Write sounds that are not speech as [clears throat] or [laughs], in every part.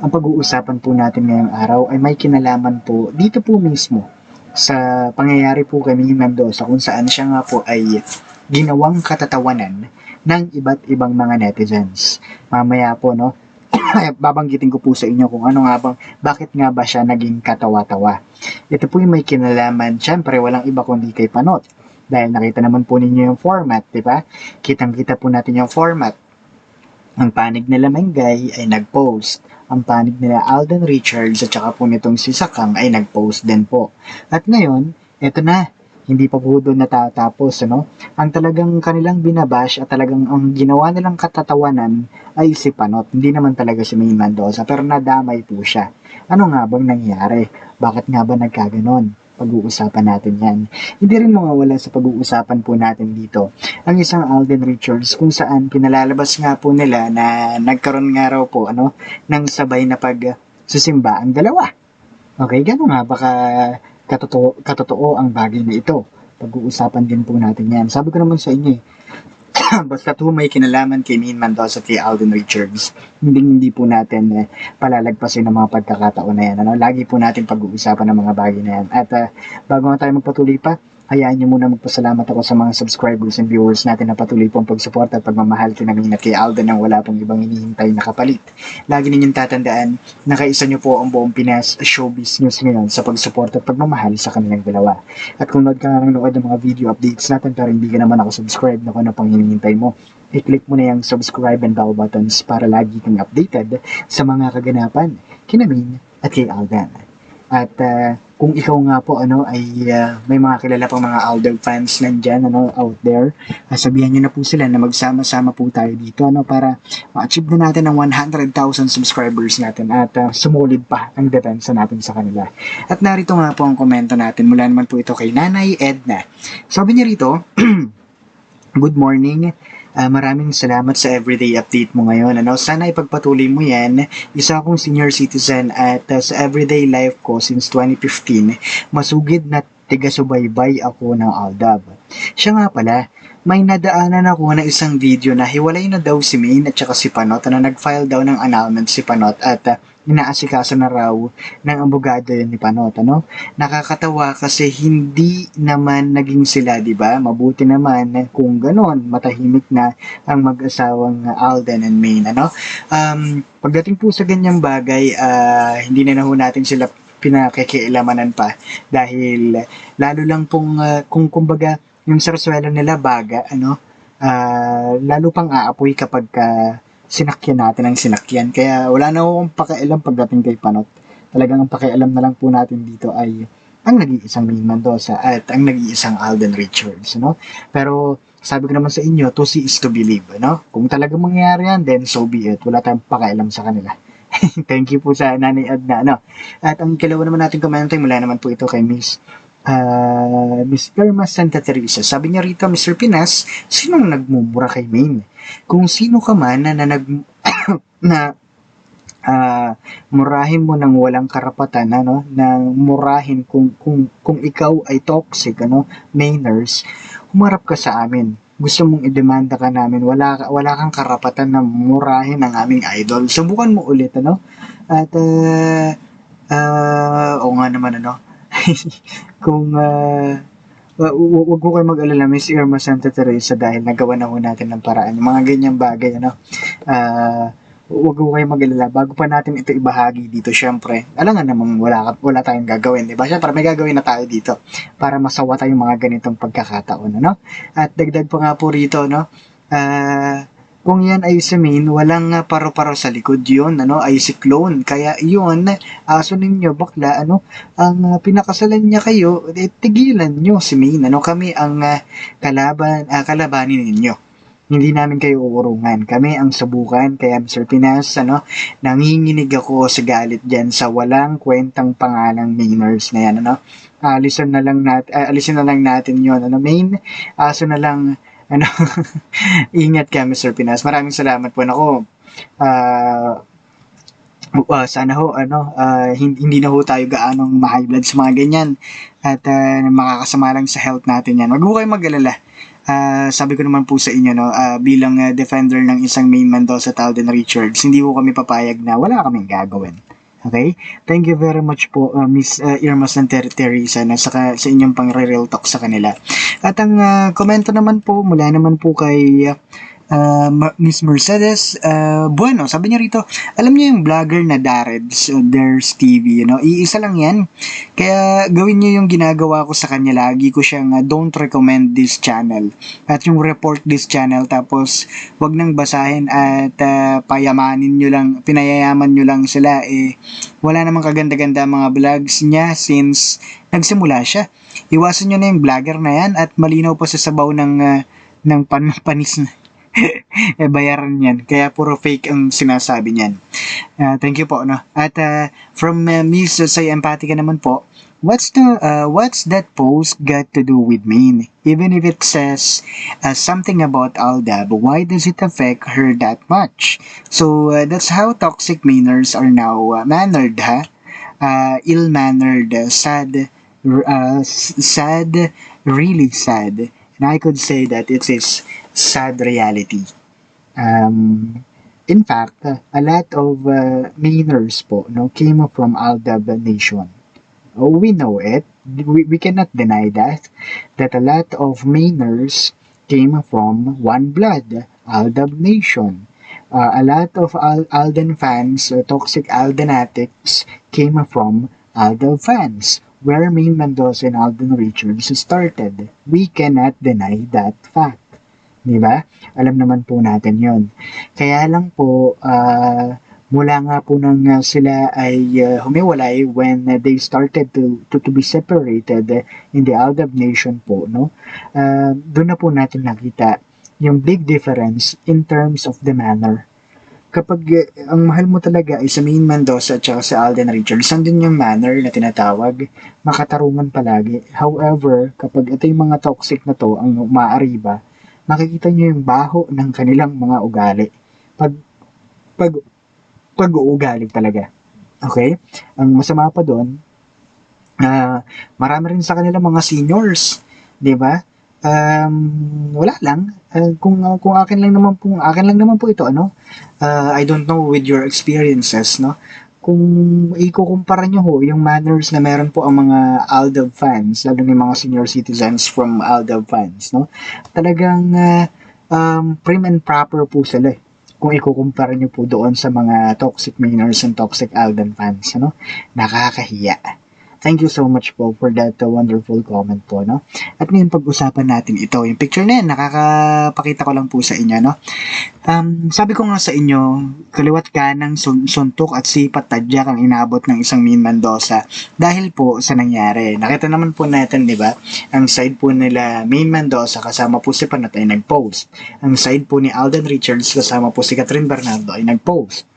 Ang pag-uusapan po natin ngayong araw ay may kinalaman po dito po mismo sa pangyayari po kami Mendoza kung saan siya nga po ay ginawang katatawanan ng iba't ibang mga netizens. Mamaya po, no, [coughs] babanggitin ko po sa inyo kung ano nga bang, bakit nga ba siya naging katawa-tawa. Ito po yung may kinalaman, syempre walang iba kundi kay Panot. Dahil nakita naman po ninyo yung format, di ba? Kitang-kita po natin yung format. Ang panig nila Mengay ay nag-post. Ang panig nila Alden Richards at saka po nitong si Sakang ay nag-post din po. At ngayon, eto na, hindi pa po doon natatapos, ano? Ang talagang kanilang binabash at talagang ang ginawa nilang katatawanan ay si Panot. Hindi naman talaga si May Mendoza, pero nadamay po siya. Ano nga bang nangyari? Bakit nga ba nagkaganon? Pag-uusapan natin yan. Hindi rin mawawala sa pag-uusapan po natin dito ang isang Alden Richards kung saan pinalalabas nga po nila na nagkaroon nga raw po ano, ng sabay na pag susimba ang dalawa. Okay, gano'n nga baka katotoo, katotoo ang bagay na ito. Pag-uusapan din po natin yan. Sabi ko naman sa inyo eh, [coughs] basta po may kinalaman kay Min Mendoza kay Alden Richards, hindi hindi po natin eh, palalagpasin ang mga pagkakataon na yan. Ano? Lagi po natin pag-uusapan ng mga bagay na yan. At ah, bago nga tayo magpatuloy pa, hayaan niyo muna magpasalamat ako sa mga subscribers and viewers natin na patuloy pong pagsuporta at pagmamahal kay Namin at kay Alden nang wala pong ibang hinihintay na kapalit. Lagi ninyong tatandaan, nakaisa niyo po ang buong Pinas Showbiz News ngayon sa pagsuporta at pagmamahal sa kanilang dalawa. At kung nod ka nga nanonood ng mga video updates natin pero hindi ka naman ako subscribe na kung ano pang hinihintay mo, i-click mo na yung subscribe and bell buttons para lagi kang updated sa mga kaganapan kina Min at kay Alden. At ah, kung ikaw nga po ano ay ah, may mga kilala pang mga Alden fans nandyan ano out there, uh, sabihan niyo na po sila na magsama-sama po tayo dito ano para ma-achieve na natin ang 100,000 subscribers natin at ah, sumulid pa ang depensa natin sa kanila. At narito nga po ang komento natin mula naman po ito kay Nanay Edna. Sabi niya rito, [clears throat] Good morning. Ah, maraming salamat sa everyday update mo ngayon. Ano, sana ipagpatuloy mo 'yan. Isa akong senior citizen at ah, sa everyday life ko since 2015, masugid na tiga-subaybay ako ng Aldab. Siya nga pala, may nadaanan ako na isang video na hiwalay na daw si Maine at saka si Panot na nag-file daw ng annulment si Panot at ah, inaasikaso na raw ng abogado yun ni Panot, ano? Nakakatawa kasi hindi naman naging sila, di ba? Mabuti naman kung ganon, matahimik na ang mag-asawang Alden and Maine, ano? Um, pagdating po sa ganyang bagay, ah, hindi na naho natin sila pinakikialamanan pa. Dahil lalo lang pong ah, kung kumbaga yung sarswela nila baga ano ah, lalo pang aapoy kapag ka sinakyan natin ang sinakyan. Kaya wala na akong pakialam pagdating kay Panot. Talagang ang pakialam na lang po natin dito ay ang nag-iisang Ming Mendoza at ang nag-iisang Alden Richards no? Pero sabi ko naman sa inyo to see is to believe no? Kung talagang mangyayari yan then so be it. Wala tayong pakialam sa kanila [laughs] Thank you po sa Nanay Adna. Ano? At ang kalawa naman natin komento mula naman po ito kay Miss uh, Miss Irma Santa Teresa. Sabi niya rito, Mr. Pinas, sinong nagmumura kay Maine? Kung sino ka man na, na nag [coughs] na ah, murahin mo ng walang karapatan ano na murahin kung kung kung ikaw ay toxic ano Mainers humarap ka sa amin gusto mong idemanda ka namin, wala, wala kang karapatan na murahin ang aming idol. Subukan mo ulit, ano? At, uh, uh, o nga naman, ano? [laughs] Kung, uh, wa- wa- wag ko kayo mag-alala, Miss Irma Santa Teresa, dahil nagawa na ho natin ng paraan. Mga ganyang bagay, ano? Ah, wag ko kayo mag-alala. Bago pa natin ito ibahagi dito, syempre, alam nga namang wala, wala tayong gagawin, di ba? Syempre, may gagawin na tayo dito para masawa tayong mga ganitong pagkakataon, ano? At dagdag pa nga po rito, no? Ah, kung yan ay si Maine, walang paro-paro sa likod yun, ano, ay si clone. Kaya yun, aso ninyo, bakla, ano, ang pinakasalan niya kayo, eh, tigilan nyo si Maine, ano, kami ang ah, kalaban, ah, kalabanin ninyo. Hindi namin kayo uurungan. Kami ang subukan. Kaya Mr. Pinas, ano, nanginginig ako sa galit dyan sa walang kwentang pangalang Mainers na yan, ano. Alisin na lang natin, alisin na lang natin yon ano, main, aso na lang, ano, [laughs] ingat ka, Mr. Pinas. Maraming salamat po. Nako, ah, uh, sana ho ano ah, hindi, hindi na ho tayo gaanong ma-high sa mga ganyan at ah, makakasama lang sa health natin yan. Wag ho kayong mag-alala. Ah, sabi ko naman po sa inyo no, ah, bilang ah, defender ng isang main Mendoza Talden Richards, hindi ko kami papayag na wala kaming gagawin. Okay? Thank you very much po ah, Miss ah, Irma Santer Teresa na saka sa inyong pang real talk sa kanila. At ang ah, komento naman po mula naman po kay ah, Ma- Miss Mercedes ah, Bueno, sabi niya rito, alam niyo yung vlogger na Dareds, uh, Dares TV, you know, iisa lang yan. Kaya gawin niyo yung ginagawa ko sa kanya lagi ko siyang uh, don't recommend this channel at yung report this channel tapos wag nang basahin at uh, payamanin niyo lang, pinayayaman niyo lang sila eh wala namang kaganda-ganda mga vlogs niya since nagsimula siya. Iwasan niyo na yung vlogger na yan at malinaw pa sa sabaw ng uh, ng pan [laughs] panis na eh [laughs] bayaran yan. Kaya puro fake ang sinasabi niyan. Ah, thank you po no. At ah, from uh, Miss Say Empatica naman po, what's the uh, what's that post got to do with me? Even if it says uh, something about Aldab, why does it affect her that much? So uh, that's how toxic manners are now uh, mannered, ha? Uh, ill-mannered, uh, sad, uh, sad, really sad. And I could say that it is sad reality. Um, in fact, a lot of uh, Mainers po no, came from Aldab Nation. Oh, we know it. We, we cannot deny that. That a lot of Mainers came from one blood, Aldab Nation. Uh, a lot of Al- Alden fans, uh, toxic Aldenatics, came from Aldab fans, where Main Mendoza and Alden Richards started. We cannot deny that fact. Di ba? Alam naman po natin yon. Kaya lang po, ah, mula nga po nang ah, sila ay ah, humiwalay when ah, they started to, to, to be separated in the Aldab Nation po, no? Ah, doon na po natin nakita yung big difference in terms of the manner. Kapag eh, ang mahal mo talaga ay sa Main Mendoza at saka sa Alden Richards, andun yung manner na tinatawag, makatarungan palagi. However, kapag ito yung mga toxic na to, ang maariba, makikita nyo yung baho ng kanilang mga ugali. Pag, pag, pag-uugali talaga. Okay? Ang masama pa doon, na marami rin sa kanila mga seniors. di ba? Um, wala lang. Uh, kung, uh, kung akin lang naman po, akin lang naman po ito, ano? Uh, I don't know with your experiences, no? Kung ikukumpara nyo ho, yung manners na meron po ang mga Aldab fans, lalo yung mga senior citizens from Aldab fans, no? talagang uh, um, prim and proper po sila eh. Kung ikukumpara nyo po doon sa mga toxic Mainers and toxic Alden fans, ano? Nakakahiya. Thank you so much po for that uh, wonderful comment po, no? At ngayon pag-usapan natin ito. Yung picture na yan, nakakapakita ko lang po sa inyo, no? Um, sabi ko nga sa inyo, kaliwat ka ng sun- suntok at sipat tadyak ang inabot ng isang Min Mendoza dahil po sa nangyari. Nakita naman po natin, di ba? Ang side po nila Min Mendoza kasama po si Panat ay nag-post. Ang side po ni Alden Richards kasama po si Catherine Bernardo ay nag-post.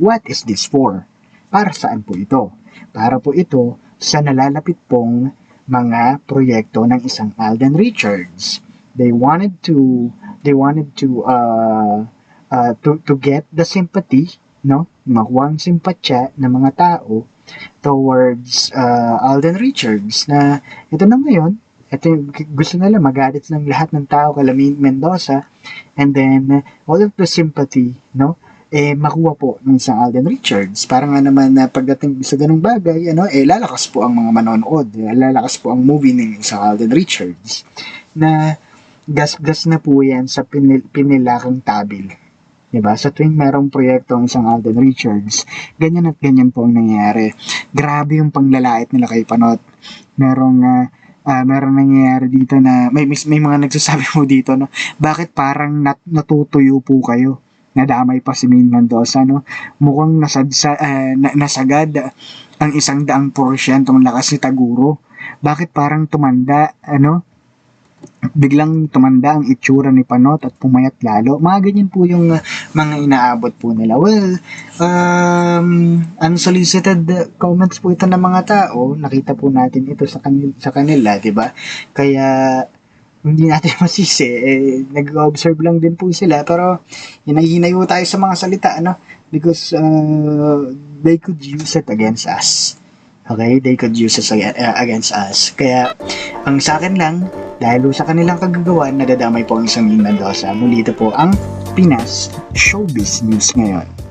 What is this for? Para saan po ito? Para po ito sa nalalapit pong mga proyekto ng isang Alden Richards. They wanted to they wanted to uh, uh, to to get the sympathy, no? Makuha ang simpatya ng mga tao towards uh, Alden Richards na ito na ngayon, ito yung gusto nila magalit ng lahat ng tao kay Lamin Mendoza and then all of the sympathy, no? Eh makuha po ng isang Alden Richards. Para nga naman na pagdating sa ganung bagay, ano, eh lalakas po ang mga manonood, eh, lalakas po ang movie ng isang Alden Richards na gas-gas na po yan sa pinil- pinilakang tabil. 'Di ba? Sa tuwing merong proyekto ang isang Alden Richards, ganyan at ganyan po ang nangyayari. Grabe yung panglalait nila kay Panot. Merong ah, ah, merong nangyayari dito na may may, may mga nagsasabi [laughs] mo dito no, bakit parang nat, natutuyo po kayo? Nadamay pa si Main Mendoza no. Mukhang nasadsa, ah, na, nasagad ang isang daang porsyentong lakas ni Taguro. Bakit parang tumanda ano? biglang tumanda ang itsura ni Panot at pumayat lalo. Mga ganyan po yung uh, mga inaabot po nila. Well, um, unsolicited comments po ito ng mga tao. Nakita po natin ito sa, kanil- sa kanila, di ba? Kaya, hindi natin [laughs] masisi. Eh, nag-observe lang din po sila. Pero, hinahinay po tayo sa mga salita, ano? Because, uh, they could use it against us. Okay? They could use it uh, against us. Kaya, ang sa akin lang, dahil sa kanilang kagagawan, nadadamay po ang isang Mendoza. Muli ito po ang Pinas Showbiz News ngayon.